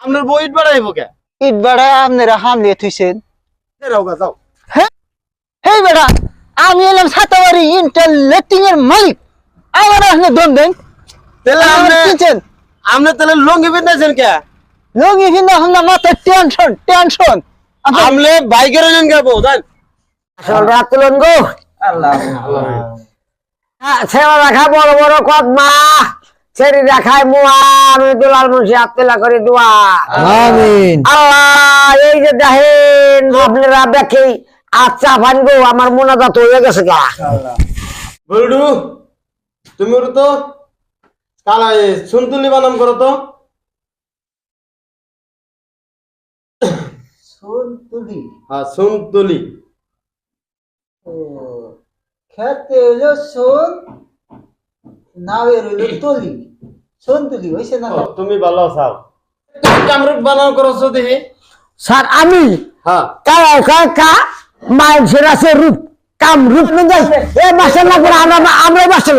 আপনার বউ ইট বাড়াইব কে? ইট বেড়া আপনারা হামলে থুইছেন। যাও। হেই বেড়া আমি এলাম সাতাবাড়ি ইন্টারলেটিং এর মালিক। আমার আপনি দম দেন তাহলে আপনি কিচেন আপনি তাহলে লঙ্গি বেঁধেছেন কে? লঙ্গি ভিন্ন আমরা মাথায় টেনশন টেনশন আমলে বাইকের জন গাবো জান আসল রাত তুলন গো। সেবা রাখা বড় বড় কদমা ছেড়ি রাখায় মুয়া আমি দুলাল মুন্সি আত্মলা করে দোয়া। আমিন। আল্লাহ এই যে দেখেন আপনারা দেখি আচ্ছা আমার মোনাজাত হয়ে গেছে গা। বলডু তুমি ওর তো কালা সুনতুলি বানাম করো তো। সোনতুলি? হ্যাঁ সুনতুলি। ও খেতে হলো সোন নাওয়ের রইল তলি। সন্তুলি হইছে না তুমি ভালো আছো কামরূপ বানাও করছ দেখি। স্যার আমি হ্যাঁ কা কা মায়ের আছে রূপ কাম রূপ এ বাসা না করে আমরা আমরা বাসা